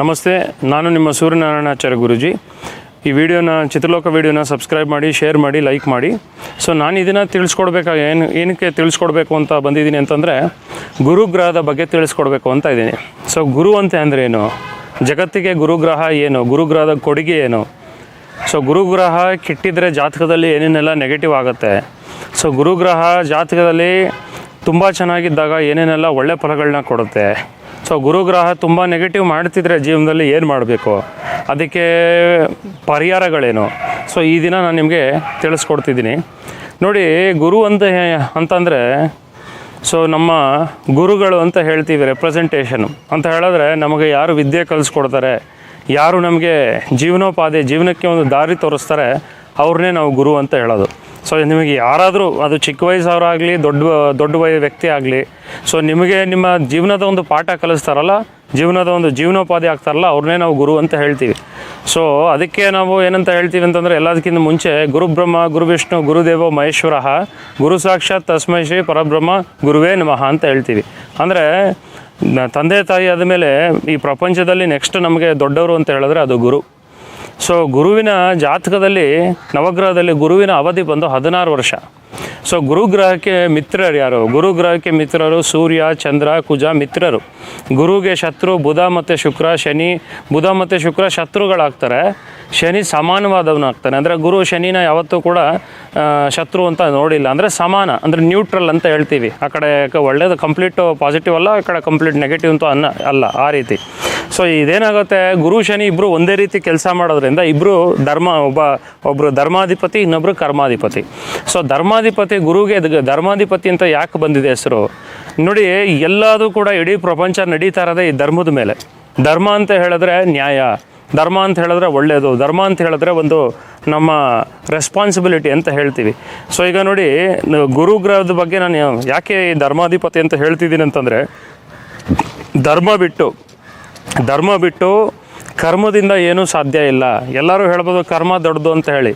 ನಮಸ್ತೆ, ನಾನು ನಿಮ್ಮ ಸೂರ್ಯನಾರಾಯಣಾಚಾರ್ಯ ಗುರುಜಿ. ಈ ವಿಡಿಯೋನ, ಚಿತ್ರಲೋಕ ವಿಡಿಯೋನ ಸಬ್ಸ್ಕ್ರೈಬ್ ಮಾಡಿ ಶೇರ್ ಮಾಡಿ ಲೈಕ್ ಮಾಡಿ. ಸೊ ನಾನು ಇದನ್ನು ತಿಳಿಸ್ಕೊಡ್ಬೇಕಾಗ ಏನು, ಏನಕ್ಕೆ ತಿಳಿಸ್ಕೊಡ್ಬೇಕು ಅಂತ ಬಂದಿದ್ದೀನಿ ಅಂತಂದರೆ, ಗುರುಗ್ರಹದ ಬಗ್ಗೆ ತಿಳಿಸ್ಕೊಡ್ಬೇಕು ಅಂತ ಇದ್ದೀನಿ. ಸೊ ಗುರು ಅಂತ ಅಂದರೆ ಏನು? ಜಗತ್ತಿಗೆ ಗುರುಗ್ರಹ ಏನು? ಗುರುಗ್ರಹದ ಕೊಡುಗೆ ಏನು? ಸೊ ಗುರುಗ್ರಹ ಕೆಟ್ಟಿದ್ರೆ ಜಾತಕದಲ್ಲಿ ಏನೇನೆಲ್ಲ ನೆಗೆಟಿವ್ ಆಗುತ್ತೆ? ಸೊ ಗುರುಗ್ರಹ ಜಾತಕದಲ್ಲಿ ತುಂಬ ಚೆನ್ನಾಗಿದ್ದಾಗ ಏನೇನೆಲ್ಲ ಒಳ್ಳೆ ಫಲಗಳನ್ನ ಕೊಡುತ್ತೆ? ಸೊ ಗುರುಗ್ರಹ ತುಂಬ ನೆಗೆಟಿವ್ ಮಾಡ್ತಿದ್ರೆ ಜೀವನದಲ್ಲಿ ಏನು ಮಾಡಬೇಕು? ಅದಕ್ಕೆ ಪರಿಹಾರಗಳೇನು? ಸೊ ಈ ದಿನ ನಾನು ನಿಮಗೆ ತಿಳಿಸ್ಕೊಡ್ತಿದ್ದೀನಿ. ನೋಡಿ, ಗುರು ಅಂತ ಅಂತಂದರೆ, ಸೊ ನಮ್ಮ ಗುರುಗಳು ಅಂತ ಹೇಳ್ತೀವಿ ರೆಪ್ರೆಸೆಂಟೇಷನ್ ಅಂತ ಹೇಳಿದ್ರೆ ನಮಗೆ ಯಾರು ವಿದ್ಯೆ ಕಲಿಸ್ಕೊಡ್ತಾರೆ, ಯಾರು ನಮಗೆ ಜೀವನೋಪಾದಿ ಜೀವನಕ್ಕೆ ಒಂದು ದಾರಿ ತೋರಿಸ್ತಾರೆ, ಅವ್ರನ್ನೇ ನಾವು ಗುರು ಅಂತ ಹೇಳೋದು. ಸೊ ನಿಮಗೆ ಯಾರಾದರೂ ಅದು ಚಿಕ್ಕ ವಯಸ್ಸವರಾಗಲಿ ದೊಡ್ಡ ದೊಡ್ಡ ವಯ ವ್ಯಕ್ತಿ ಆಗಲಿ ಸೊ ನಿಮಗೆ ನಿಮ್ಮ ಜೀವನದ ಒಂದು ಪಾಠ ಕಲಿಸ್ತಾರಲ್ಲ, ಜೀವನದ ಒಂದು ಜೀವನೋಪಾಧಿ ಆಗ್ತಾರಲ್ಲ, ಅವ್ರನ್ನೇ ನಾವು ಗುರು ಅಂತ ಹೇಳ್ತೀವಿ. ಸೊ ಅದಕ್ಕೆ ನಾವು ಏನಂತ ಹೇಳ್ತೀವಿ ಅಂತಂದರೆ, ಎಲ್ಲದಕ್ಕಿಂತ ಮುಂಚೆ ಗುರುಬ್ರಹ್ಮ ಗುರು ವಿಷ್ಣು ಗುರುದೇವೋ ಮಹೇಶ್ವರ, ಗುರು ಸಾಕ್ಷಾತ್ ತಸ್ಮೈ ಶ್ರೀ ಪರಬ್ರಹ್ಮ, ಗುರುವೇ ನಮಃ ಅಂತ ಹೇಳ್ತೀವಿ. ಅಂದರೆ ತಂದೆ ತಾಯಿ ಆದಮೇಲೆ ಈ ಪ್ರಪಂಚದಲ್ಲಿ ನೆಕ್ಸ್ಟ್ ನಮಗೆ ದೊಡ್ಡವರು ಅಂತ ಹೇಳಿದ್ರೆ ಅದು ಗುರು. ಸೊ ಗುರುವಿನ ಜಾತಕದಲ್ಲಿ, ನವಗ್ರಹದಲ್ಲಿ ಗುರುವಿನ ಅವಧಿ ಬಂದು ಹದಿನಾರು ವರ್ಷ. ಸೊ ಗುರುಗ್ರಹಕ್ಕೆ ಮಿತ್ರರು ಯಾರು? ಗುರುಗ್ರಹಕ್ಕೆ ಮಿತ್ರರು ಸೂರ್ಯ, ಚಂದ್ರ, ಕುಜ ಮಿತ್ರರು. ಗುರುಗೆ ಶತ್ರು, ಬುಧ ಮತ್ತು ಶುಕ್ರ, ಶನಿ. ಬುಧ ಮತ್ತು ಶುಕ್ರ ಶತ್ರುಗಳಾಗ್ತಾರೆ. ಶನಿ ಸಮಾನವಾದವನಾಗ್ತಾನೆ ಅಂದರೆ ಗುರು ಶನಿನ ಯಾವತ್ತೂ ಕೂಡ ಶತ್ರು ಅಂತ ನೋಡಿಲ್ಲ. ಅಂದರೆ ಸಮಾನ, ಅಂದರೆ ನ್ಯೂಟ್ರಲ್ ಅಂತ ಹೇಳ್ತೀವಿ. ಆ ಕಡೆ ಒಳ್ಳೇದು ಕಂಪ್ಲೀಟ್ ಪಾಸಿಟಿವ್ ಅಲ್ಲ, ಆ ಕಡೆ ಕಂಪ್ಲೀಟ್ ನೆಗೆಟಿವ್ ಅಂತೂ ಅನ್ನ ಅಲ್ಲ, ಆ ರೀತಿ. ಸೊ ಇದೇನಾಗುತ್ತೆ? ಗುರು, ಶನಿ ಇಬ್ಬರು ಒಂದೇ ರೀತಿ ಕೆಲಸ ಮಾಡೋದ್ರಿಂದ ಇಬ್ಬರು ಧರ್ಮ, ಒಬ್ಬ ಒಬ್ಬರು ಧರ್ಮಾಧಿಪತಿ ಇನ್ನೊಬ್ಬರು ಕರ್ಮಾಧಿಪತಿ. ಸೊ ಧರ್ಮಾಧಿಪತಿ ಗುರುಗೆ ಧರ್ಮಾಧಿಪತಿ ಅಂತ ಯಾಕೆ ಬಂದಿದೆ ಹೆಸರು? ನೋಡಿ ಎಲ್ಲದೂ ಕೂಡ ಇಡೀ ಪ್ರಪಂಚ ನಡೀತಾ ಇರೋದೇ ಈ ಧರ್ಮದ ಮೇಲೆ. ಧರ್ಮ ಅಂತ ಹೇಳಿದ್ರೆ ನ್ಯಾಯ. ಧರ್ಮ ಅಂತ ಹೇಳಿದ್ರೆ ಒಳ್ಳೆಯದು ಧರ್ಮ ಅಂತ ಹೇಳಿದ್ರೆ ಒಂದು ನಮ್ಮ ರೆಸ್ಪಾನ್ಸಿಬಿಲಿಟಿ ಅಂತ ಹೇಳ್ತೀವಿ. ಸೊ ಈಗ ನೋಡಿ ಗುರುಗ್ರಹದ ಬಗ್ಗೆ ನಾನು ಯಾಕೆ ಧರ್ಮಾಧಿಪತಿ ಅಂತ ಹೇಳ್ತಿದ್ದೀನಿ ಅಂತಂದರೆ, ಧರ್ಮ ಬಿಟ್ಟು ಧರ್ಮ ಬಿಟ್ಟು ಕರ್ಮದಿಂದ ಏನೂ ಸಾಧ್ಯ ಇಲ್ಲ. ಎಲ್ಲರೂ ಹೇಳ್ಬೋದು ಕರ್ಮ ದೊಡ್ಡದು ಅಂತ ಹೇಳಿ.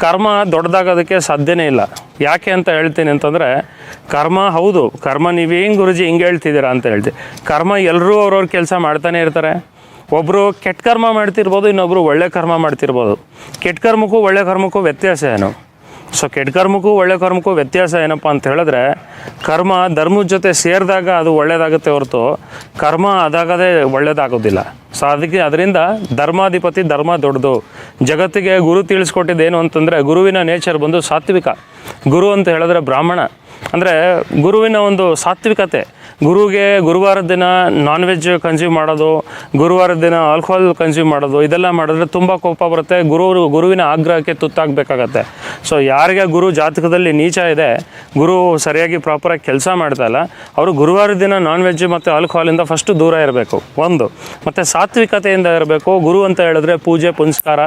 ಕರ್ಮ ದೊಡ್ಡದಾಗೋದಕ್ಕೆ ಸಾಧ್ಯನೇ ಇಲ್ಲ. ಯಾಕೆ ಅಂತ ಹೇಳ್ತೀನಿ ಅಂತಂದರೆ, ಕರ್ಮ ಹೌದು. ಕರ್ಮ ನೀವು ಹಿಂಗೆ ಗುರುಜಿ ಹಿಂಗೆ ಹೇಳ್ತಿದ್ದೀರಾ ಅಂತ ಹೇಳ್ತೀವಿ ಕರ್ಮ ಎಲ್ಲರೂ ಅವ್ರವ್ರ ಕೆಲಸ ಮಾಡ್ತಾನೆ ಇರ್ತಾರೆ. ಒಬ್ಬರು ಕೆಟ್ಟ ಕರ್ಮ ಮಾಡ್ತಿರ್ಬೋದು ಇನ್ನೊಬ್ಬರು ಒಳ್ಳೆ ಕರ್ಮ ಮಾಡ್ತಿರ್ಬೋದು. ಕೆಟ್ಟ ಕರ್ಮಕ್ಕೂ ಒಳ್ಳೆ ಕರ್ಮಕ್ಕೂ ವ್ಯತ್ಯಾಸ ಏನು? ಸೊ ಕೆಟ್ಟ ಕರ್ಮಕ್ಕೂ ಒಳ್ಳೆ ಕರ್ಮಕ್ಕೂ ವ್ಯತ್ಯಾಸ ಏನಪ್ಪ ಅಂತ ಹೇಳಿದ್ರೆ, ಕರ್ಮ ಧರ್ಮದ ಜೊತೆ ಸೇರಿದಾಗ ಅದು ಒಳ್ಳೆಯದಾಗುತ್ತೆ ಹೊರತು ಕರ್ಮ ಅದಾಗದೇ ಒಳ್ಳೆಯದಾಗೋದಿಲ್ಲ ಸೊ ಅದಕ್ಕೆ ಅದರಿಂದ ಧರ್ಮಾಧಿಪತಿ ಧರ್ಮ ದೊಡ್ಡದು. ಜಗತ್ತಿಗೆ ಗುರು ತಿಳಿಸ್ಕೊಟ್ಟಿದ್ದೇನು ಅಂತಂದರೆ, ಗುರುವಿನ ನೇಚರ್ ಬಂದು ಸಾತ್ವಿಕ. ಗುರು ಅಂತ ಹೇಳಿದ್ರೆ ಬ್ರಾಹ್ಮಣ. ಅಂದರೆ ಗುರುವಿನ ಒಂದು ಸಾತ್ವಿಕತೆ. ಗುರುಗೆ ಗುರುವಾರದ ದಿನ ನಾನ್ ವೆಜ್ ಕನ್ಸ್ಯೂಮ್ ಮಾಡೋದು ಗುರುವಾರದ ದಿನ ಆಲ್ಕೋಹಾಲ್ ಕನ್ಸ್ಯೂಮ್ ಮಾಡೋದು, ಇದೆಲ್ಲ ಮಾಡಿದ್ರೆ ತುಂಬ ಕೋಪ ಬರುತ್ತೆ. ಗುರು ಗುರುವಿನ ಆಗ್ರಹಕ್ಕೆ ತುತ್ತಾಗಬೇಕಾಗತ್ತೆ. ಸೊ ಯಾರಿಗೆ ಗುರು ಜಾತಕದಲ್ಲಿ ನೀಚ ಇದೆ, ಗುರು ಸರಿಯಾಗಿ ಪ್ರಾಪರಾಗಿ ಕೆಲಸ ಮಾಡ್ತಾ ಇಲ್ಲ, ಅವರು ಗುರುವಾರದ ದಿನ ನಾನ್ ವೆಜ್ ಮತ್ತು ಆಲ್ಕೋಹಾಲಿಂದ ಫಸ್ಟ್ ದೂರ ಇರಬೇಕು. ಒಂದು. ಮತ್ತು ಸಾತ್ವಿಕತೆಯಿಂದ ಇರಬೇಕು. ಗುರು ಅಂತ ಹೇಳಿದ್ರೆ ಪೂಜೆ, ಪುನಸ್ಕಾರ.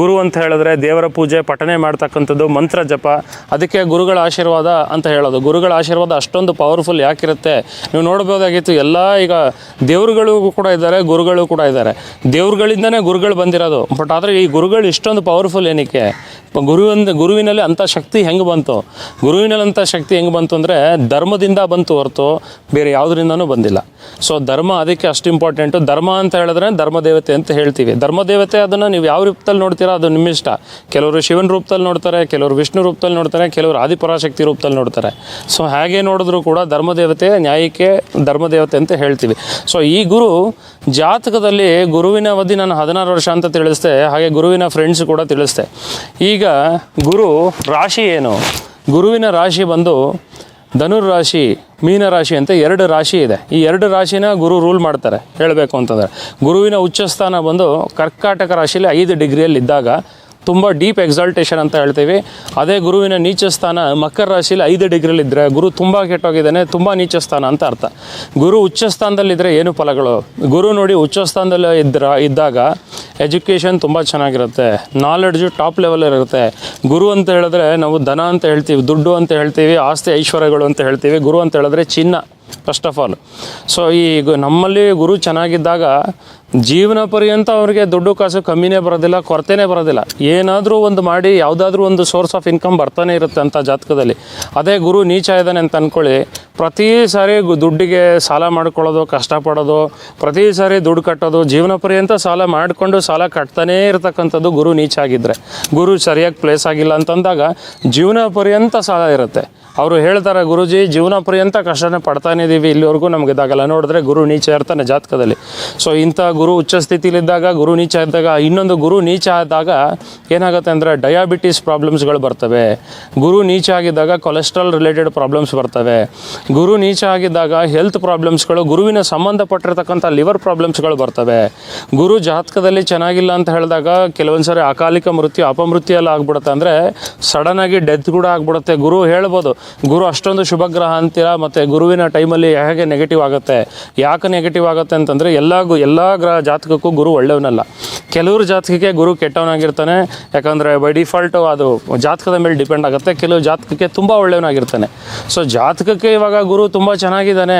ಗುರು ಅಂತ ಹೇಳಿದ್ರೆ ದೇವರ ಪೂಜೆ, ಪಠನೆ ಮಾಡ್ತಕ್ಕಂಥದ್ದು, ಮಂತ್ರ ಜಪ. ಅದಕ್ಕೆ ಗುರುಗಳ ಆಶೀರ್ವಾದ ಅಂತ ಹೇಳೋದು. ಗುರುಗಳ ಆಶೀರ್ವಾದ ಅಷ್ಟೊಂದು ಪವರ್ಫುಲ್ ಯಾಕಿರುತ್ತೆ? ನೀವು ನೋಡ್ಬೋದಾಗಿತ್ತು, ಎಲ್ಲ ಈಗ ದೇವ್ರುಗಳು ಕೂಡ ಇದ್ದಾರೆ, ಗುರುಗಳು ಕೂಡ ಇದ್ದಾರೆ. ದೇವ್ರುಗಳಿಂದನೇ ಗುರುಗಳು ಬಂದಿರೋದು. ಬಟ್ ಆದರೆ ಈ ಗುರುಗಳು ಇಷ್ಟೊಂದು ಪವರ್ಫುಲ್ ಏನಕ್ಕೆ? ಗುರುವಿಂದ ಗುರುವಿನಲ್ಲಿ ಅಂಥ ಶಕ್ತಿ ಹೆಂಗೆ ಬಂತು? ಗುರುವಿನಲ್ಲಿ ಅಂಥ ಶಕ್ತಿ ಹೆಂಗೆ ಬಂತು ಅಂದರೆ ಧರ್ಮದಿಂದ ಬಂತು ಹೊರತು ಬೇರೆ ಯಾವುದರಿಂದನೂ ಬಂದಿಲ್ಲ. ಸೊ ಧರ್ಮ ಅದಕ್ಕೆ ಅಷ್ಟು ಇಂಪಾರ್ಟೆಂಟು ಧರ್ಮ ಅಂತ ಹೇಳಿದ್ರೆ ಧರ್ಮದೇವತೆ ಅಂತ ಹೇಳ್ತೀವಿ. ಧರ್ಮದೇವತೆ ಅದನ್ನು ನೀವು ಯಾವ ರೂಪದಲ್ಲಿ ನೋಡ್ತೀರಾ, ಅದು ನಿಮ್ಮಿಷ್ಟ. ಕೆಲವರು ಶಿವನ ರೂಪದಲ್ಲಿ ನೋಡ್ತಾರೆ, ಕೆಲವರು ವಿಷ್ಣು ರೂಪದಲ್ಲಿ ನೋಡ್ತಾರೆ, ಕೆಲವರು ಆದಿಪರಾಶಕ್ತಿ ರೂಪದಲ್ಲಿ ನೋಡ್ತಾರೆ. ಸೊ ಹಾಗೆ ನೋಡಿದ್ರು ಕೂಡ ಧರ್ಮದೇವತೆ ನ್ಯಾಯಕ್ಕೆ ಧರ್ಮದೇವತೆ ಅಂತ ಹೇಳ್ತೀವಿ. ಸೊ ಈ ಗುರು ಜಾತಕದಲ್ಲಿ ಗುರುವಿನ ಅವಧಿ ನಾನು ಹದಿನಾರು ವರ್ಷ ಅಂತ ತಿಳಿಸ್ದೆ, ಹಾಗೆ ಗುರುವಿನ ಫ್ರೆಂಡ್ಸ್ ಕೂಡ ತಿಳಿಸ್ದೆ. ಈಗ ಗುರು ರಾಶಿ ಏನು? ಗುರುವಿನ ರಾಶಿ ಬಂದು ಧನುರ್ ರಾಶಿ ಮೀನ ರಾಶಿ ಅಂತ ಎರಡು ರಾಶಿ ಇದೆ. ಈ ಎರಡು ರಾಶಿನ ಗುರು ರೂಲ್ ಮಾಡ್ತಾರೆ, ಹೇಳಬೇಕು ಅಂತಂದರೆ. ಗುರುವಿನ ಉಚ್ಚಸ್ಥಾನ ಬಂದು ಕರ್ಕಾಟಕ ರಾಶಿಯಲ್ಲಿ ಐದು ಡಿಗ್ರಿಯಲ್ಲಿ ಇದ್ದಾಗ ತುಂಬ ಡೀಪ್ ಎಕ್ಸಾಲ್ಟೇಷನ್ ಅಂತ ಹೇಳ್ತೀವಿ. ಅದೇ ಗುರುವಿನ ನೀಚ ಸ್ಥಾನ ಮಕರ ರಾಶಿಯಲ್ಲಿ ಐದು ಡಿಗ್ರಿಲಿ ಇದ್ದರೆ ಗುರು ತುಂಬ ಕೆಟ್ಟೋಗಿದ್ದಾನೆ, ತುಂಬ ನೀಚ ಸ್ಥಾನ ಅಂತ ಅರ್ಥ. ಗುರು ಉಚ್ಚ ಸ್ಥಾನದಲ್ಲಿದ್ದರೆ ಏನು ಫಲಗಳು? ಗುರು ನೋಡಿ ಉಚ್ಚ ಸ್ಥಾನದಲ್ಲಿ ಇದ್ರ, ಇದ್ದಾಗ ಎಜುಕೇಷನ್ ತುಂಬ ಚೆನ್ನಾಗಿರುತ್ತೆ. ನಾಲೆಡ್ಜು ಟಾಪ್ ಲೆವೆಲ್ ಇರುತ್ತೆ. ಗುರು ಅಂತ ಹೇಳಿದ್ರೆ ನಾವು ಧನ ಅಂತ ಹೇಳ್ತೀವಿ, ದುಡ್ಡು ಅಂತ ಹೇಳ್ತೀವಿ, ಆಸ್ತಿ ಐಶ್ವರ್ಯಗಳು ಅಂತ ಹೇಳ್ತೀವಿ. ಗುರು ಅಂತ ಹೇಳಿದ್ರೆ ಚಿನ್ನ ಫಸ್ಟ್ ಆಫ್ ಆಲ್ ಸೊ ಈ ನಮ್ಮಲ್ಲಿ ಗುರು ಚೆನ್ನಾಗಿದ್ದಾಗ ಜೀವನ ಪರ್ಯಂತ ಅವ್ರಿಗೆ ದುಡ್ಡು ಕಾಸು ಕಮ್ಮಿನೇ ಬರೋದಿಲ್ಲ, ಕೊರತೆನೇ ಬರೋದಿಲ್ಲ. ಏನಾದರೂ ಒಂದು ಮಾಡಿ, ಯಾವುದಾದ್ರೂ ಒಂದು ಸೋರ್ಸ್ ಆಫ್ ಇನ್ಕಮ್ ಬರ್ತಾನೆ ಇರುತ್ತೆ ಅಂತ ಜಾತಕದಲ್ಲಿ. ಅದೇ ಗುರು ನೀಚ ಇದ್ದಾನೆ ಅಂತ ಅಂದ್ಕೊಳ್ಳಿ ಪ್ರತಿ ಸಾರಿ ದುಡ್ಡಿಗೆ ಸಾಲ ಮಾಡ್ಕೊಳ್ಳೋದು, ಕಷ್ಟಪಡೋದು, ಪ್ರತಿ ಸಾರಿ ದುಡ್ಡು ಕಟ್ಟೋದು, ಜೀವನ ಪರ್ಯಂತ ಸಾಲ ಮಾಡಿಕೊಂಡು ಸಾಲ ಕಟ್ತಾನೇ ಇರತಕ್ಕಂಥದ್ದು ಗುರು ನೀಚ ಆಗಿದ್ದರೆ ಗುರು ಸರಿಯಾಗಿ ಪ್ಲೇಸ್ ಆಗಿಲ್ಲ ಅಂತಂದಾಗ ಜೀವನ ಪರ್ಯಂತ ಸಾಲ ಇರುತ್ತೆ. ಅವರು ಹೇಳ್ತಾರೆ, ಗುರುಜಿ, ಜೀವನ ಪರ್ಯಂತ ಕಷ್ಟನೇ ಪಡ್ತಾನೆ ಇದೀವಿ ಇಲ್ಲಿವರೆಗೂ ನಮಗೆ ಇದಾಗಲ್ಲ. ನೋಡಿದ್ರೆ ಗುರು ನೀಚ ಇರ್ತಾನೆ ಜಾತಕದಲ್ಲಿ. ಸೊ ಇಂಥ ಗುರು ಉಚ್ಚ ಸ್ಥಿತಿಲಿದ್ದಾಗ, ಗುರು ನೀಚ ಇದ್ದಾಗ, ಇನ್ನೊಂದು ಗುರು ನೀಚ ಆದಾಗ ಏನಾಗುತ್ತೆ ಅಂದರೆ ಡಯಾಬಿಟಿಸ್ ಪ್ರಾಬ್ಲಮ್ಸ್ಗಳು ಬರ್ತವೆ. ಗುರು ನೀಚ ಆಗಿದ್ದಾಗ ಕೊಲೆಸ್ಟ್ರಾಲ್ ರಿಲೇಟೆಡ್ ಪ್ರಾಬ್ಲಮ್ಸ್ ಬರ್ತವೆ. ಗುರು ನೀಚ ಆಗಿದ್ದಾಗ ಹೆಲ್ತ್ ಪ್ರಾಬ್ಲಮ್ಸ್ಗಳು ಗುರುವಿನ ಸಂಬಂಧಪಟ್ಟಿರ್ತಕ್ಕಂಥ ಲಿವರ್ ಪ್ರಾಬ್ಲಮ್ಸ್ಗಳು ಬರ್ತವೆ. ಗುರು ಜಾತಕದಲ್ಲಿ ಚೆನ್ನಾಗಿಲ್ಲ ಅಂತ ಹೇಳಿದಾಗ ಕೆಲವೊಂದು ಸಾರಿ ಅಕಾಲಿಕ ಮೃತ್ಯು, ಅಪಮೃತ್ಯು ಎಲ್ಲ ಆಗ್ಬಿಡುತ್ತೆ ಅಂದರೆ ಸಡನ್ನಾಗಿ ಡೆತ್ ಕೂಡ ಆಗ್ಬಿಡುತ್ತೆ. ಗುರು ಹೇಳ್ಬೋದು ಗುರು ಅಷ್ಟೊಂದು ಶುಭಗ್ರಹ ಅಂತೀರಾ? ಮತ್ತು ಗುರುವಿನ ಟೈಮಲ್ಲಿ ಹೇಗೆ ನೆಗೆಟಿವ್ ಆಗುತ್ತೆ? ಯಾಕೆ ನೆಗೆಟಿವ್ ಆಗುತ್ತೆ ಅಂತಂದರೆ ಎಲ್ಲ ಗು ಎಲ್ಲ ಗ್ರಹ ಜಾತಕಕ್ಕೂ ಗುರು ಒಳ್ಳೆಯವನಲ್ಲ. ಕೆಲವ್ರ ಜಾತಕಕ್ಕೆ ಗುರು ಕೆಟ್ಟವನಾಗಿರ್ತಾನೆ, ಯಾಕಂದರೆ ಬೈ ಡಿಫಾಲ್ಟು ಅದು ಜಾತಕದ ಮೇಲೆ ಡಿಪೆಂಡ್ ಆಗುತ್ತೆ. ಕೆಲವು ಜಾತಕಕ್ಕೆ ತುಂಬ ಒಳ್ಳೆಯವನಾಗಿರ್ತಾನೆ ಸೊ ಜಾತಕಕ್ಕೆ ಇವಾಗ ಗುರು ತುಂಬ ಚೆನ್ನಾಗಿದ್ದಾನೆ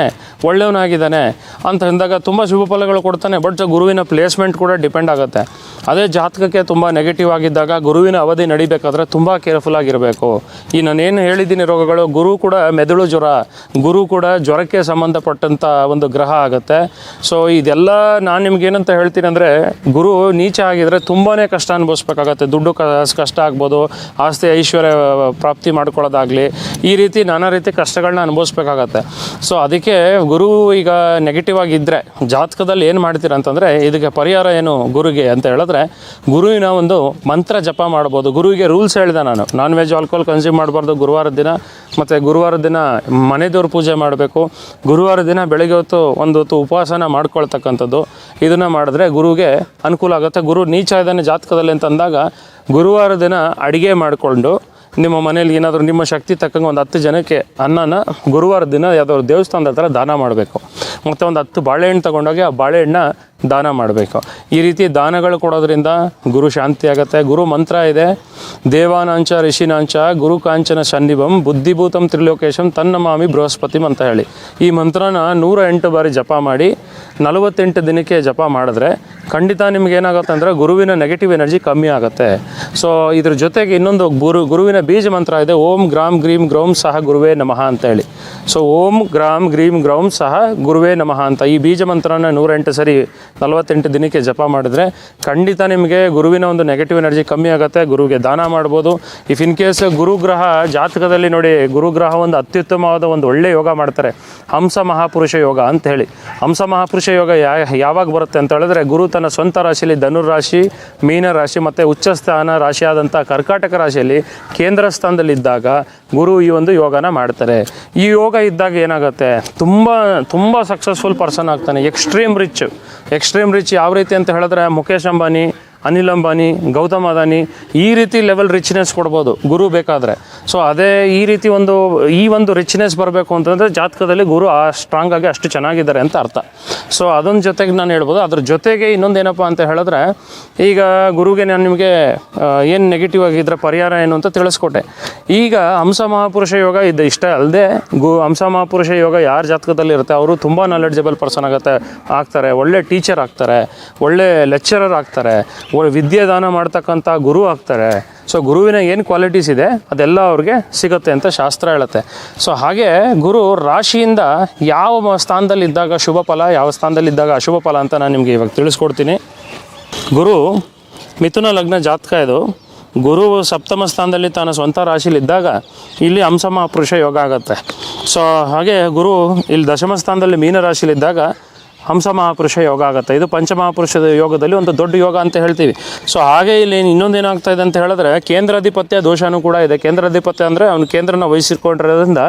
ಒಳ್ಳೆಯವನಾಗಿದ್ದಾನೆ ಅಂತ ಅಂದಾಗ ತುಂಬ ಶುಭ ಫಲಗಳು ಕೊಡ್ತಾನೆ ಬಟ್ ಗುರುವಿನ ಪ್ಲೇಸ್ಮೆಂಟ್ ಕೂಡ ಡಿಪೆಂಡ್ ಆಗುತ್ತೆ. ಅದೇ ಜಾತಕಕ್ಕೆ ತುಂಬ ನೆಗೆಟಿವ್ ಆಗಿದ್ದಾಗ ಗುರುವಿನ ಅವಧಿ ನಡಿಬೇಕಾದ್ರೆ ತುಂಬ ಕೇರ್ಫುಲ್ ಆಗಿರಬೇಕು. ಈ ನಾನೇನು ಹೇಳಿದ್ದೀನಿ ರೋಗಗಳು, ಗುರು ಕೂಡ ಮೆದುಳು ಜ್ವರ, ಗುರು ಕೂಡ ಜ್ವರಕ್ಕೆ ಸಂಬಂಧಪಟ್ಟಂಥ ಒಂದು ಗ್ರಹ ಆಗುತ್ತೆ. ಸೊ ಇದೆಲ್ಲ ನಾನು ನಿಮ್ಗೆ ಏನಂತ ಹೇಳ್ತೀನಿ ಅಂದರೆ, ಗುರು ನೀಚ ಆಗಿದ್ರೆ ತುಂಬಾ ಕಷ್ಟ ಅನುಭವಿಸ್ಬೇಕಾಗತ್ತೆ. ದುಡ್ಡು ಕಷ್ಟ ಆಗ್ಬೋದು ಆಸ್ತಿ ಐಶ್ವರ್ಯ ಪ್ರಾಪ್ತಿ ಮಾಡ್ಕೊಳ್ಳೋದಾಗಲಿ, ಈ ರೀತಿ ನಾನಾ ರೀತಿ ಕಷ್ಟಗಳನ್ನ ಅನುಭವಿಸ್ಬೇಕಾಗತ್ತೆ. ಸೊ ಅದಕ್ಕೆ ಗುರು ಈಗ ನೆಗೆಟಿವ್ ಆಗಿದ್ದರೆ ಜಾತಕದಲ್ಲಿ ಏನು ಮಾಡ್ತೀರ ಅಂತಂದರೆ, ಇದಕ್ಕೆ ಪರಿಹಾರ ಏನು ಗುರುಗೆ ಅಂತ ಹೇಳಿದ್ರೆ, ಗುರುವಿನ ಒಂದು ಮಂತ್ರ ಜಪ ಮಾಡ್ಬೋದು. ಗುರುವಿಗೆ ರೂಲ್ಸ್ ಹೇಳಿದೆ ನಾನು. ನಾನ್ ವೆಜ್ ಆಲ್ಕೋಹಾಲ್ ಕನ್ಸ್ಯೂಮ್ ಮಾಡಬಾರ್ದು ಗುರುವಾರದ ದಿನ, ಮತ್ತು ಗುರುವಾರದ ದಿನ ಮನೆ ದೇವ್ರ ಪೂಜೆ ಮಾಡಬೇಕು. ಗುರುವಾರ ದಿನ ಬೆಳಗ್ಗೆ ಹೊತ್ತು ಒಂದು ಹೊತ್ತು ಉಪವಾಸನ ಮಾಡ್ಕೊಳ್ತಕ್ಕಂಥದ್ದು. ಇದನ್ನು ಮಾಡಿದ್ರೆ ಗುರುಗೆ ಅನುಕೂಲ ಆಗುತ್ತೆ. ಗುರು ನೀಚ ಇದ್ದಾನೆ ಜಾತಕದಲ್ಲಿ ಅಂತ ಅಂದಾಗ ಗುರುವಾರ ದಿನ ಅಡುಗೆ ಮಾಡಿಕೊಂಡು ನಿಮ್ಮ ಮನೇಲಿ ಏನಾದರೂ ನಿಮ್ಮ ಶಕ್ತಿ ತಕ್ಕಂಗೆ ಒಂದು ಹತ್ತು ಜನಕ್ಕೆ ಅನ್ನನ ಗುರುವಾರ ದಿನ ಯಾವುದಾದ್ರು ದೇವಸ್ಥಾನದ ಹತ್ರ ದಾನ ಮಾಡಬೇಕು. ಮತ್ತು ಒಂದು ಹತ್ತು ಬಾಳೆಹಣ್ಣು ತಗೊಂಡೋಗಿ ಆ ಬಾಳೆಹಣ್ಣ ದಾನ ಮಾಡಬೇಕು. ಈ ರೀತಿ ದಾನಗಳು ಕೊಡೋದ್ರಿಂದ ಗುರು ಶಾಂತಿ ಆಗುತ್ತೆ. ಗುರು ಮಂತ್ರ ಇದೆ. ದೇವಾನಾಂಚ, ಋಷಿನಾಂಚ, ಗುರು ಕಾಂಚನ ಸನ್ನಿಭಂ, ಬುದ್ಧಿಭೂತಂ, ತ್ರಿಲೋಕೇಶಂ, ತನ್ನ ಮಾಮಿ ಬೃಹಸ್ಪತಿಂ ಅಂತ ಹೇಳಿ. ಈ ಮಂತ್ರನ ನೂರ ಎಂಟು ಬಾರಿ ಜಪ ಮಾಡಿ ನಲವತ್ತೆಂಟು ದಿನಕ್ಕೆ ಜಪ ಮಾಡಿದ್ರೆ ಖಂಡಿತ ನಿಮ್ಗೆ ಏನಾಗುತ್ತೆ ಅಂದರೆ ಗುರುವಿನ ನೆಗೆಟಿವ್ ಎನರ್ಜಿ ಕಮ್ಮಿ ಆಗುತ್ತೆ. ಸೊ ಇದ್ರ ಜೊತೆಗೆ ಇನ್ನೊಂದು ಗುರು, ಗುರುವಿನ ಬೀಜ ಮಂತ್ರ ಇದೆ, ಓಂ ಗ್ರಾಮ್ ಗ್ರೀಮ್ ಗ್ರೌಂ ಸಹ ಗುರುವೇ ನಮಃ ಅಂತ ಹೇಳಿ ಸೊ ಓಂ ಗ್ರಾಮ್ ಗ್ರೀಮ್ ಗ್ರೌಂ ಸಹ ಗುರುವೇ ನಮಃ ಅಂತ. ಈ ಬೀಜ ಮಂತ್ರನ ನೂರೆಂಟು ಸರಿ ನಲವತ್ತೆಂಟು ದಿನಕ್ಕೆ ಜಪ ಮಾಡಿದ್ರೆ ಖಂಡಿತ ನಿಮಗೆ ಗುರುವಿನ ಒಂದು ನೆಗೆಟಿವ್ ಎನರ್ಜಿ ಕಮ್ಮಿ ಆಗುತ್ತೆ, ಗುರುವಿಗೆ ದಾನ ಮಾಡ್ಬೋದು. ಇಫ್ ಇನ್ ಕೇಸ್ ಗುರುಗ್ರಹ ಜಾತಕದಲ್ಲಿ ನೋಡಿ, ಗುರುಗ್ರಹ ಒಂದು ಅತ್ಯುತ್ತಮವಾದ ಒಂದು ಒಳ್ಳೆ ಯೋಗ ಮಾಡ್ತಾರೆ. ಹಂಸ ಮಹಾಪುರುಷ ಯೋಗ ಅಂತ ಹೇಳಿ. ಹಂಸ ಮಹಾಪುರುಷ ಯೋಗ ಯಾವಾಗ ಬರುತ್ತೆ ಅಂತ ಹೇಳಿದ್ರೆ ಗುರು ತನ್ನ ಸ್ವಂತ ರಾಶಿಯಲ್ಲಿ ಮೀನ ರಾಶಿ ಮತ್ತು ಉಚ್ಚ ಸ್ಥಾನ ರಾಶಿಯಾದಂಥ ಕರ್ಕಾಟಕ ರಾಶಿಯಲ್ಲಿ ಕೇಂದ್ರ ಸ್ಥಾನದಲ್ಲಿದ್ದಾಗ ಗುರು ಈ ಒಂದು ಯೋಗನ ಮಾಡ್ತಾರೆ. ಈ ಯೋಗ ಇದ್ದಾಗ ಏನಾಗುತ್ತೆ? ತುಂಬ ತುಂಬ ಸಕ್ಸಸ್ಫುಲ್ ಪರ್ಸನ್ ಆಗ್ತಾನೆ. ಎಕ್ಸ್ಟ್ರೀಮ್ ರಿಚ್ ಎಕ್ಸ್ಟ್ರೀಮ್ ರಿಚ್ ಯಾವ ರೀತಿ ಅಂತ ಹೇಳಿದ್ರೆ ಮುಖೇಶ್ ಅಂಬಾನಿ ಅನಿಲ್ ಅಂಬಾನಿ, ಗೌತಮ್ ಅದಾನಿ ಈ ರೀತಿ ಲೆವೆಲ್ ರಿಚ್ನೆಸ್ ಕೊಡ್ಬೋದು ಗುರು ಬೇಕಾದರೆ. ಸೊ ಅದೇ ಈ ರೀತಿ ಒಂದು, ಈ ಒಂದು ರಿಚ್ನೆಸ್ ಬರಬೇಕು ಅಂತಂದರೆ ಜಾತಕದಲ್ಲಿ ಗುರು ಆ ಸ್ಟ್ರಾಂಗ್ ಆಗಿ ಅಷ್ಟು ಚೆನ್ನಾಗಿದ್ದಾರೆ ಅಂತ ಅರ್ಥ. ಸೊ ಅದೊಂದು ಜೊತೆಗೆ ನಾನು ಹೇಳ್ಬೋದು. ಅದ್ರ ಜೊತೆಗೆ ಇನ್ನೊಂದು ಏನಪ್ಪ ಅಂತ ಹೇಳಿದ್ರೆ, ಈಗ ಗುರುಗೆ ನಾನು ನಿಮಗೆ ಏನು ನೆಗೆಟಿವ್ ಆಗಿದ್ರೆ ಪರಿಹಾರ ಏನು ಅಂತ ತಿಳಿಸ್ಕೊಟ್ಟೆ. ಈಗ ಹಂಸ ಮಹಾಪುರುಷ ಯೋಗ ಇದು ಇಷ್ಟ ಅಲ್ಲದೆ ಗು, ಹಂಸ ಮಹಾಪುರುಷ ಯೋಗ ಯಾರ ಜಾತಕದಲ್ಲಿ ಇರುತ್ತೆ, ಅವರು ತುಂಬ ನಾಲೆಡ್ಜಬಲ್ ಪರ್ಸನ್ ಆಗುತ್ತೆ, ಆಗ್ತಾರೆ, ಒಳ್ಳೆ ಟೀಚರ್ ಆಗ್ತಾರೆ, ಒಳ್ಳೆ ಲೆಕ್ಚರರ್ ಆಗ್ತಾರೆ ವಿದ್ಯೆ ದಾನ ಮಾಡ್ತಕ್ಕಂಥ ಗುರು ಆಗ್ತಾರೆ. ಸೊ ಗುರುವಿನ ಏನು ಕ್ವಾಲಿಟೀಸ್ ಇದೆ? ಅದೆಲ್ಲ ಅವ್ರಿಗೆ ಸಿಗುತ್ತೆ ಅಂತ ಶಾಸ್ತ್ರ ಹೇಳುತ್ತೆ. ಸೊ ಹಾಗೆ ಗುರು ರಾಶಿಯಿಂದ ಯಾವ ಸ್ಥಾನದಲ್ಲಿ ಸ್ಥಾನದಲ್ಲಿದ್ದಾಗ ಶುಭ ಫಲ, ಯಾವ ಸ್ಥಾನದಲ್ಲಿದ್ದಾಗ ಅಶುಭ ಫಲ ಅಂತ ನಾನು ನಿಮಗೆ ಇವಾಗ ತಿಳಿಸ್ಕೊಡ್ತೀನಿ. ಗುರು, ಮಿಥುನ ಲಗ್ನ ಜಾತಕ ಇದು. ಗುರು ಸಪ್ತಮ ಸ್ಥಾನದಲ್ಲಿ ತನ್ನ ಸ್ವಂತ ರಾಶಿಲಿದ್ದಾಗ ಇಲ್ಲಿ ಹಂಸ ಪುರುಷ ಯೋಗ ಆಗುತ್ತೆ. ಸೊ ಹಾಗೆ ಗುರು ಇಲ್ಲಿ ದಶಮ ಸ್ಥಾನದಲ್ಲಿ ಮೀನ ರಾಶಿಲಿದ್ದಾಗ ಹಂಸ ಮಹಾಪುರುಷ ಯೋಗ ಆಗುತ್ತೆ. ಇದು ಪಂಚಮಹಾಪುರುಷದ ಯೋಗದಲ್ಲಿ ಒಂದು ದೊಡ್ಡ ಯೋಗ ಅಂತ ಹೇಳ್ತೀವಿ. ಸೊ ಹಾಗೆ ಇಲ್ಲಿ ಇನ್ನೊಂದು ಏನಾಗ್ತಾ ಇದೆ ಅಂತ ಹೇಳಿದ್ರೆ, ಕೇಂದ್ರಾಧಿಪತ್ಯ ದೋಷನೂ ಕೂಡ ಇದೆ. ಕೇಂದ್ರಾಧಿಪತ್ಯ ಅಂದರೆ ಅವನು ಕೇಂದ್ರನ ವಹಿಸಿಕೊಂಡಿರೋದ್ರಿಂದ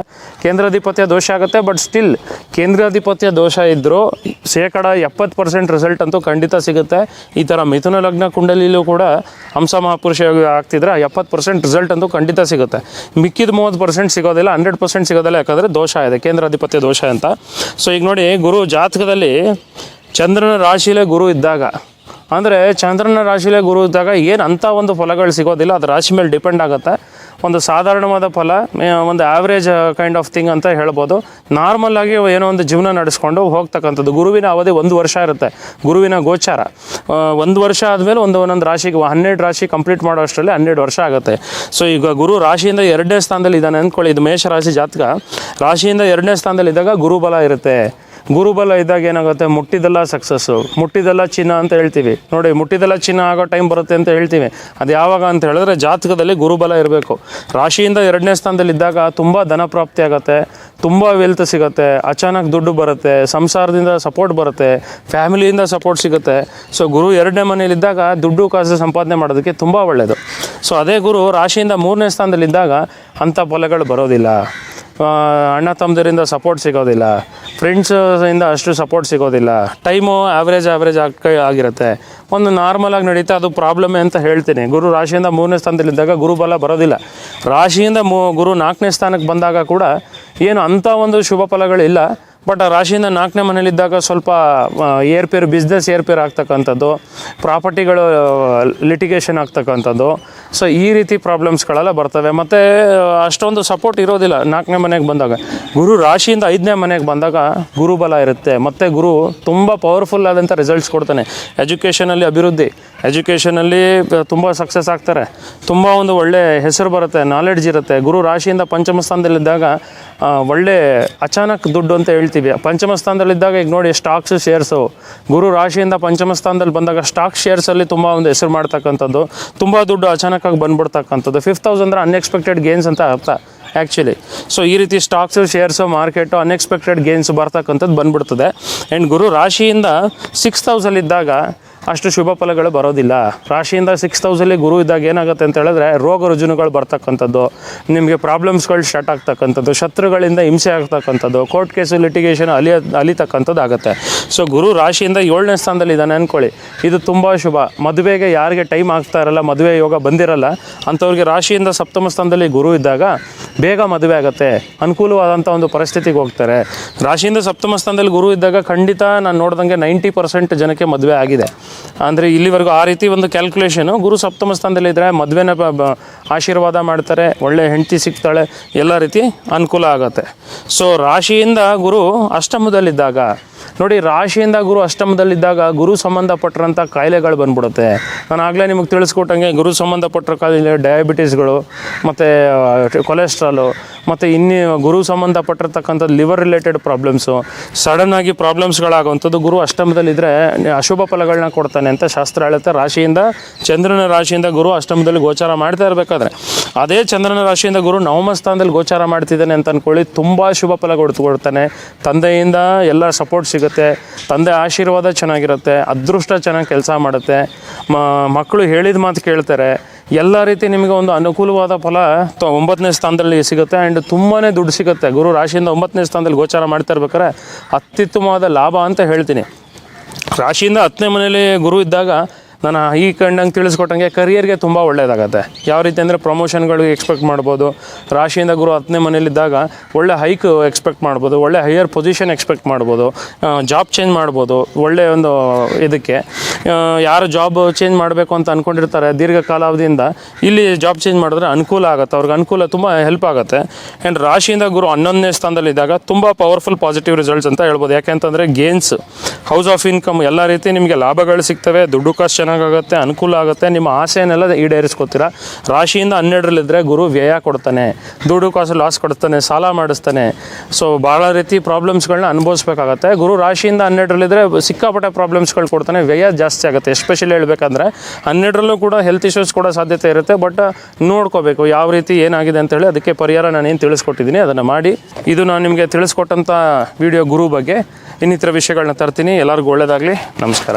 ಕೇಂದ್ರಾಧಿಪತ್ಯ ದೋಷ ಆಗುತ್ತೆ ಬಟ್ ಸ್ಟಿಲ್ ಕೇಂದ್ರಾಧಿಪತ್ಯ ದೋಷ ಇದ್ದರೂ ಶೇಕಡ ಎಪ್ಪತ್ತು ಪರ್ಸೆಂಟ್ ರಿಸಲ್ಟ್ ಅಂತೂ ಖಂಡಿತ ಸಿಗುತ್ತೆ. ಈ ಥರ ಮಿಥುನ ಲಗ್ನ ಕುಂಡಲಿಲೂ ಕೂಡ ಹಂಸ ಮಹಾಪುರುಷ ಆಗ್ತಿದ್ರೆ ಎಪ್ಪತ್ತು ಪರ್ಸೆಂಟ್ ರಿಸಲ್ಟ್ ಅಂತೂ ಖಂಡಿತ ಸಿಗುತ್ತೆ. ಮಿಕ್ಕಿದ ಮೂವತ್ತು ಪರ್ಸೆಂಟ್ ಸಿಗೋದಿಲ್ಲ, ಹಂಡ್ರೆಡ್ ಪರ್ಸೆಂಟ್ ಸಿಗೋದಿಲ್ಲ, ಯಾಕಂದರೆ ದೋಷ ಇದೆ, ಕೇಂದ್ರಾಧಿಪತ್ಯ ದೋಷ ಅಂತ. ಸೊ ಈಗ ನೋಡಿ, ಗುರು ಜಾತಕದಲ್ಲಿ ಚಂದ್ರನ ರಾಶಿಲೇ ಗುರು ಇದ್ದಾಗ, ಅಂದರೆ ಚಂದ್ರನ ರಾಶಿಲೇ ಗುರು ಇದ್ದಾಗ ಏನು ಅಂಥ ಒಂದು ಫಲಗಳು ಸಿಗೋದಿಲ್ಲ ಅದು ರಾಶಿ ಮೇಲೆ ಡಿಪೆಂಡ್ ಆಗುತ್ತೆ. ಒಂದು ಸಾಧಾರಣವಾದ ಫಲ ಒಂದು ಆವ್ರೇಜ್ ಕೈಂಡ್ ಆಫ್ ಥಿಂಗ್ ಅಂತ ಹೇಳ್ಬೋದು. ನಾರ್ಮಲ್ ಆಗಿ ಏನೋ ಒಂದು ಜೀವನ ನಡೆಸ್ಕೊಂಡು ಹೋಗ್ತಕ್ಕಂಥದ್ದು. ಗುರುವಿನ ಅವಧಿ ಒಂದು ವರ್ಷ ಇರುತ್ತೆ. ಗುರುವಿನ ಗೋಚಾರ. ಒಂದು ವರ್ಷ ಆದಮೇಲೆ ಒಂದು ಒಂದೊಂದು ರಾಶಿಗೆ ಹನ್ನೆರಡು ರಾಶಿ ಕಂಪ್ಲೀಟ್ ಮಾಡೋ ಅಷ್ಟರಲ್ಲಿ ಹನ್ನೆರಡು ವರ್ಷ ಆಗುತ್ತೆ. ಸೊ ಈಗ ಗುರು ರಾಶಿಯಿಂದ ಎರಡನೇ ಸ್ಥಾನದಲ್ಲಿ ಇದ್ದಾನೆ ಅಂದ್ಕೊಳ್ಳಿ. ಇದು ಮೇಷ ರಾಶಿ ಜಾತಕ. ರಾಶಿಯಿಂದ ಎರಡನೇ ಸ್ಥಾನದಲ್ಲಿ ಇದ್ದಾಗ ಗುರುಬಲ ಇರುತ್ತೆ. ಗುರುಬಲ ಇದ್ದಾಗ ಏನಾಗುತ್ತೆ? ಮುಟ್ಟಿದೆಲ್ಲ ಸಕ್ಸಸ್ಸು ಮುಟ್ಟಿದೆಲ್ಲ ಚಿನ್ನ ಅಂತ ಹೇಳ್ತೀವಿ. ನೋಡಿ, ಮುಟ್ಟಿದೆಲ್ಲ ಚಿನ್ನ ಆಗೋ ಟೈಮ್ ಬರುತ್ತೆ ಅಂತ ಹೇಳ್ತೀವಿ. ಅದು ಯಾವಾಗ ಅಂತ ಹೇಳಿದ್ರೆ ಜಾತಕದಲ್ಲಿ ಗುರುಬಲ ಇರಬೇಕು. ರಾಶಿಯಿಂದ ಎರಡನೇ ಸ್ಥಾನದಲ್ಲಿ ಇದ್ದಾಗ ತುಂಬ ಧನ ಪ್ರಾಪ್ತಿ ಆಗುತ್ತೆ. ತುಂಬ ವೆಲ್ತ್ ಸಿಗುತ್ತೆ. ಅಚಾನಕ್ ದುಡ್ಡು ಬರುತ್ತೆ. ಸಂಸಾರದಿಂದ ಸಪೋರ್ಟ್ ಬರುತ್ತೆ. ಫ್ಯಾಮಿಲಿಯಿಂದ ಸಪೋರ್ಟ್ ಸಿಗುತ್ತೆ. ಸೊ ಗುರು ಎರಡನೇ ಮನೇಲಿದ್ದಾಗ ದುಡ್ಡು ಕಾಸು ಸಂಪಾದನೆ ಮಾಡೋದಕ್ಕೆ ತುಂಬ ಒಳ್ಳೆಯದು ಸೊ ಅದೇ ಗುರು ರಾಶಿಯಿಂದ ಮೂರನೇ ಸ್ಥಾನದಲ್ಲಿದ್ದಾಗ ಅಂಥ ಫಲಗಳು ಬರೋದಿಲ್ಲ. ಅಣ್ಣ ತಮ್ಮದರಿಂದ ಸಪೋರ್ಟ್ ಸಿಗೋದಿಲ್ಲ. ಫ್ರೆಂಡ್ಸಿಂದ ಅಷ್ಟು ಸಪೋರ್ಟ್ ಸಿಗೋದಿಲ್ಲ. ಟೈಮು ಆವ್ರೇಜ್ ಆವ್ರೇಜ್ ಆಗಿ, ಆಗಿರುತ್ತೆ. ಒಂದು ನಾರ್ಮಲಾಗಿ ನಡೀತಾ ಅದು ಪ್ರಾಬ್ಲಮ್ ಅಂತ ಹೇಳ್ತೀನಿ. ಗುರು ರಾಶಿಯಿಂದ ಮೂರನೇ ಸ್ಥಾನದಲ್ಲಿದ್ದಾಗ ಗುರುಬಲ ಬರೋದಿಲ್ಲ. ರಾಶಿಯಿಂದ ಮೂ, ಗುರು ನಾಲ್ಕನೇ ಸ್ಥಾನಕ್ಕೆ ಬಂದಾಗ ಕೂಡ ಏನು ಅಂಥ ಒಂದು ಶುಭ ಫಲಗಳಿಲ್ಲ. ಬಟ್ ಆ ರಾಶಿಯಿಂದ ನಾಲ್ಕನೇ ಮನೇಲಿದ್ದಾಗ ಸ್ವಲ್ಪ ಏರ್ಪೇರು ಬಿಸ್ನೆಸ್ ಏರ್ಪೇರ್ ಆಗ್ತಕ್ಕಂಥದ್ದು ಪ್ರಾಪರ್ಟಿಗಳು ಲಿಟಿಗೇಷನ್ ಆಗ್ತಕ್ಕಂಥದ್ದು. ಸೊ ಈ ರೀತಿ ಪ್ರಾಬ್ಲಮ್ಸ್ಗಳೆಲ್ಲ ಬರ್ತವೆ. ಮತ್ತು ಅಷ್ಟೊಂದು ಸಪೋರ್ಟ್ ಇರೋದಿಲ್ಲ ನಾಲ್ಕನೇ ಮನೆಗೆ ಬಂದಾಗ. ಗುರು ರಾಶಿಯಿಂದ ಐದನೇ ಮನೆಗೆ ಬಂದಾಗ ಗುರುಬಲ ಇರುತ್ತೆ. ಮತ್ತು ಗುರು ತುಂಬ ಪವರ್ಫುಲ್ ಆದಂಥ ರಿಸಲ್ಟ್ಸ್ ಕೊಡ್ತಾನೆ. ಎಜುಕೇಷನಲ್ಲಿ ಅಭಿವೃದ್ಧಿ. ಎಜುಕೇಷನಲ್ಲಿ ತುಂಬ ಸಕ್ಸಸ್ ಆಗ್ತಾರೆ. ತುಂಬ ಒಂದು ಒಳ್ಳೆ ಹೆಸರು ಬರುತ್ತೆ. ನಾಲೆಡ್ಜ್ ಇರುತ್ತೆ. ಗುರು ರಾಶಿಯಿಂದ ಪಂಚಮ ಸ್ಥಾನದಲ್ಲಿದ್ದಾಗ ಒಳ್ಳೆ ಅಚಾನಕ್ ದುಡ್ಡು ಅಂತ ಹೇಳ್ತೀವಿ. ಪಂಚಮ ಸ್ಥಾನದಲ್ಲಿದ್ದಾಗ ಈಗ ನೋಡಿ ಸ್ಟಾಕ್ಸ್ ಶೇರ್ಸು ಗುರು ರಾಶಿಯಿಂದ ಪಂಚಮ ಸ್ಥಾನದಲ್ಲಿ ಬಂದಾಗ ಸ್ಟಾಕ್ ಶೇರ್ಸಲ್ಲಿ ತುಂಬ ಒಂದು ಹೆಸರು ಮಾಡ್ತಕ್ಕಂಥದ್ದು. ತುಂಬ ದುಡ್ಡು ಅಚಾನಕ್ಕಾಗಿ ಬಂದ್ಬಿಡ್ತಕ್ಕಂಥದ್ದು. ಫಿಫ್ತ್ ಹೌಸ್ ಅಂದರೆ ಅನ್ಎಕ್ಸ್ಪೆಕ್ಟೆಡ್ ಗೇನ್ಸ್ ಅಂತ ಅರ್ಥ ಆ್ಯಕ್ಚುಲಿ ಸೊ ಈ ರೀತಿ stocks shares market unexpected gains ಬರ್ತಕ್ಕಂಥದ್ದು ಬಂದ್ಬಿಡ್ತದೆ. ಆ್ಯಂಡ್ ಗುರು ರಾಶಿಯಿಂದ ಸಿಕ್ಸ್ ಹೌಸಲ್ಲಿದ್ದಾಗ ಅಷ್ಟು ಶುಭ ಫಲಗಳು ಬರೋದಿಲ್ಲ. ರಾಶಿಯಿಂದ ಸಿಕ್ಸ್ ತೌಸಲ್ಲಿ ಗುರು ಇದ್ದಾಗ ಏನಾಗುತ್ತೆ ಅಂತ ಹೇಳಿದ್ರೆ ರೋಗ ರುಜಿನಗಳು ಬರ್ತಕ್ಕಂಥದ್ದು, ನಿಮಗೆ ಪ್ರಾಬ್ಲಮ್ಸ್ಗಳು ಸ್ಟಾರ್ಟ್ ಆಗ್ತಕ್ಕಂಥದ್ದು, ಶತ್ರುಗಳಿಂದ ಹಿಂಸೆ ಆಗ್ತಕ್ಕಂಥದ್ದು ಕೋರ್ಟ್ ಕೇಸು ಲಿಟಿಗೇಷನ್ ಅಲಿ ಅಲಿತಕ್ಕಂಥದ್ದು ಆಗುತ್ತೆ ಸೊ ಗುರು ರಾಶಿಯಿಂದ ಏಳನೇ ಸ್ಥಾನದಲ್ಲಿ ಇದ್ದಾನೆ ಅಂದ್ಕೊಳ್ಳಿ ಇದು ತುಂಬ ಶುಭ. ಮದುವೆಗೆ ಯಾರಿಗೆ ಟೈಮ್ ಆಗ್ತಾ ಇರಲ್ಲ, ಮದುವೆ ಯೋಗ ಬಂದಿರಲ್ಲ, ಅಂಥವ್ರಿಗೆ ರಾಶಿಯಿಂದ ಸಪ್ತಮ ಸ್ಥಾನದಲ್ಲಿ ಗುರು ಇದ್ದಾಗ ಬೇಗ ಮದುವೆ ಆಗುತ್ತೆ. ಅನುಕೂಲವಾದಂಥ ಒಂದು ಪರಿಸ್ಥಿತಿಗೆ ಹೋಗ್ತಾರೆ. ರಾಶಿಯಿಂದ ಸಪ್ತಮ ಸ್ಥಾನದಲ್ಲಿ ಗುರು ಇದ್ದಾಗ ಖಂಡಿತ ನಾನು ನೋಡ್ದಂಗೆ ನೈಂಟಿ ಪರ್ಸೆಂಟ್ ಜನಕ್ಕೆ ಮದುವೆ ಆಗಿದೆ. ಅಂದರೆ ಇಲ್ಲಿವರೆಗೂ ಆ ರೀತಿ ಒಂದು ಕ್ಯಾಲ್ಕುಲೇಷನು ಗುರು ಸಪ್ತಮ ಸ್ಥಾನದಲ್ಲಿ ಇದ್ದರೆ ಮದುವೆನ ಆಶೀರ್ವಾದ ಮಾಡ್ತಾರೆ, ಒಳ್ಳೆ ಹೆಂಡತಿ ಸಿಗ್ತಾಳೆ, ಎಲ್ಲ ರೀತಿ ಅನುಕೂಲ ಆಗುತ್ತೆ. ಸೊ ರಾಶಿಯಿಂದ ಗುರು ಅಷ್ಟಮದಲ್ಲಿದ್ದಾಗ, ನೋಡಿ ರಾಶಿಯಿಂದ ಗುರು ಅಷ್ಟಮದಲ್ಲಿದ್ದಾಗ ಗುರು ಸಂಬಂಧಪಟ್ಟರಂಥ ಕಾಯಿಲೆಗಳು ಬಂದ್ಬಿಡುತ್ತೆ. ನಾನು ಆಗಲೇ ನಿಮಗೆ ತಿಳಿಸ್ಕೊಟ್ಟಂಗೆ ಗುರು ಸಂಬಂಧಪಟ್ಟ ಕಾಯಿಲೆ ಡಯಾಬಿಟೀಸ್ಗಳು ಮತ್ತು ಕೊಲೆಸ್ಟ್ರಾಲು ಮತ್ತು ಇನ್ನಿ, ಗುರು ಸಂಬಂಧಪಟ್ಟಿರ್ತಕ್ಕಂಥ ಲಿವರ್ ರಿಲೇಟೆಡ್ ಪ್ರಾಬ್ಲಮ್ಸು ಸಡನ್ನಾಗಿ ಪ್ರಾಬ್ಲಮ್ಸ್ಗಳಾಗುವಂಥದ್ದು ಗುರು ಅಷ್ಟಮದಲ್ಲಿದ್ದರೆ ಅಶುಭ ಫಲಗಳನ್ನ ಕೊಡ್ತಾನೆ ಅಂತ ಶಾಸ್ತ್ರ ಹೇಳುತ್ತೆ ರಾಶಿಯಿಂದ ಚಂದ್ರನ ರಾಶಿಯಿಂದ ಗುರು ಅಷ್ಟಮದಲ್ಲಿ ಗೋಚಾರ ಮಾಡ್ತಾ ಇರಬೇಕಾದ್ರೆ. ಅದೇ ಚಂದ್ರನ ರಾಶಿಯಿಂದ ಗುರು ನವಮ ಸ್ಥಾನದಲ್ಲಿ ಗೋಚಾರ ಮಾಡ್ತಿದ್ದಾನೆ ಅಂತ ಅಂದ್ಕೊಳ್ಳಿ ತುಂಬ ಶುಭ ಫಲ ಕೊಡ್ತು ಕೊಡ್ತಾನೆ. ತಂದೆಯಿಂದ ಎಲ್ಲ ಸಪೋರ್ಟ್ ಸಿಗುತ್ತೆ. ತಂದೆ ಆಶೀರ್ವಾದ ಚೆನ್ನಾಗಿರುತ್ತೆ, ಅದೃಷ್ಟ ಚೆನ್ನಾಗಿ ಕೆಲಸ ಮಾಡುತ್ತೆ. ಮಕ್ಕಳು ಹೇಳಿದ ಮಾತು ಕೇಳ್ತಾರೆ, ಎಲ್ಲ ರೀತಿ ನಿಮಗೆ ಒಂದು ಅನುಕೂಲವಾದ ಫಲ ಒಂಬತ್ತನೇ ಸ್ಥಾನದಲ್ಲಿ ಸಿಗುತ್ತೆ ಆ್ಯಂಡ್ ತುಂಬಾ ದುಡ್ಡು ಸಿಗುತ್ತೆ. ಗುರು ರಾಶಿಯಿಂದ ಒಂಬತ್ತನೇ ಸ್ಥಾನದಲ್ಲಿ ಗೋಚಾರ ಮಾಡ್ತಾ ಇರ್ಬೇಕಾದ್ರೆ ಅತ್ಯುತ್ತಮವಾದ ಲಾಭ ಅಂತ ಹೇಳ್ತೀನಿ. ರಾಶಿಯಿಂದ ಹತ್ತನೇ ಮನೆಯಲ್ಲಿ ಗುರು ಇದ್ದಾಗ ನಾನು ಈ ಕಂಡಂಗೆ ತಿಳಿಸ್ಕೊಟ್ಟಂಗೆ ಕರಿಯರ್ಗೆ ತುಂಬ ಒಳ್ಳೆಯದಾಗತ್ತೆ ಯಾವ ರೀತಿ ಅಂದರೆ ಪ್ರಮೋಷನ್ಗಳು ಎಕ್ಸ್ಪೆಕ್ಟ್ ಮಾಡ್ಬೋದು, ರಾಶಿಯಿಂದ ಗುರು ಹತ್ತನೇ ಮನೇಲಿದ್ದಾಗ ಒಳ್ಳೆ ಹೈಕ್ ಎಕ್ಸ್ಪೆಕ್ಟ್ ಮಾಡ್ಬೋದು, ಒಳ್ಳೆ ಹೈಯರ್ ಪೊಸಿಷನ್ ಎಕ್ಸ್ಪೆಕ್ಟ್ ಮಾಡ್ಬೋದು ಜಾಬ್ ಚೇಂಜ್ ಮಾಡ್ಬೋದು ಒಳ್ಳೆಯ ಒಂದು ಇದಕ್ಕೆ. ಯಾರು ಜಾಬ್ ಚೇಂಜ್ ಮಾಡಬೇಕು ಅಂತ ಅಂದ್ಕೊಂಡಿರ್ತಾರೆ ದೀರ್ಘಕಾಲಾವಧಿಯಿಂದ ಇಲ್ಲಿ ಜಾಬ್ ಚೇಂಜ್ ಮಾಡಿದ್ರೆ ಅನುಕೂಲ ಆಗುತ್ತೆ, ಅವ್ರಿಗೆ ಅನುಕೂಲ ತುಂಬ ಹೆಲ್ಪ್ ಆಗುತ್ತೆ. ಆ್ಯಂಡ್ ರಾಶಿಯಿಂದ ಗುರು ಹನ್ನೊಂದನೇ ಸ್ಥಾನದಲ್ಲಿದ್ದಾಗ ತುಂಬ ಪವರ್ಫುಲ್ ಪಾಸಿಟಿವ್ ರಿಸಲ್ಟ್ಸ್ ಅಂತ ಹೇಳ್ಬೋದು. ಯಾಕೆಂತಂದರೆ ಗೇನ್ಸ್ ಹೌಸ್ ಆಫ್ ಇನ್ಕಮ್ ಎಲ್ಲ ರೀತಿ ನಿಮಗೆ ಲಾಭಗಳು ಸಿಗ್ತವೆ, ದುಡ್ಡು ಕಾಸು ಚೆನ್ನಾಗಾಗುತ್ತೆ ಅನುಕೂಲ ಆಗುತ್ತೆ, ನಿಮ್ಮ ಆಸೆಯನ್ನೆಲ್ಲ ಈಡೇರಿಸ್ಕೊತೀರಾ? ರಾಶಿಯಿಂದ ಹನ್ನೆರಡರಲ್ಲಿದ್ದರೆ ಗುರು ವ್ಯಯ ಕೊಡ್ತಾನೆ, ದುಡ್ಡು ಕಾಸು ಲಾಸ್ ಕೊಡ್ತಾನೆ, ಸಾಲ ಮಾಡಿಸ್ತಾನೆ. ಸೊ ಭಾಳ ರೀತಿ ಪ್ರಾಬ್ಲಮ್ಸ್ಗಳನ್ನ ಅನುಭವಿಸ್ಬೇಕಾಗತ್ತೆ. ಗುರು ರಾಶಿಯಿಂದ ಹನ್ನೆರಡರಲ್ಲಿದ್ದರೆ ಸಿಕ್ಕಾಪಟ್ಟೆ ಪ್ರಾಬ್ಲಮ್ಸ್ಗಳು ಕೊಡ್ತಾನೆ, ವ್ಯಯ ಜಾಸ್ತಿ ಆಗುತ್ತೆ. ಎಸ್ಪೆಷಲಿ ಹೇಳಬೇಕಂದ್ರೆ, ಹನ್ನೆರಡರಲ್ಲೂ ಕೂಡ ಹೆಲ್ತ್ ಇಶ್ಯೂಸ್ ಕೂಡ ಸಾಧ್ಯತೆ ಇರುತ್ತೆ ಬಟ್ ನೋಡ್ಕೋಬೇಕು ಯಾವ ರೀತಿ ಏನಾಗಿದೆ ಅಂತ ಹೇಳಿ ಅದಕ್ಕೆ ಪರಿಹಾರ ನಾನು ಏನು ತಿಳಿಸ್ಕೊಟ್ಟಿದ್ದೀನಿ, ಅದನ್ನು ಮಾಡಿ. ಇದು ನಾನು ನಿಮಗೆ ತಿಳಿಸ್ಕೊಟ್ಟಂಥ ವಿಡಿಯೋ ಗುರು ಬಗ್ಗೆ. ಇನ್ನಿತರ ವಿಷಯಗಳನ್ನ ತರ್ತೀನಿ. ಎಲ್ಲರಿಗೂ ಒಳ್ಳೆಯದಾಗಲಿ ನಮಸ್ಕಾರ.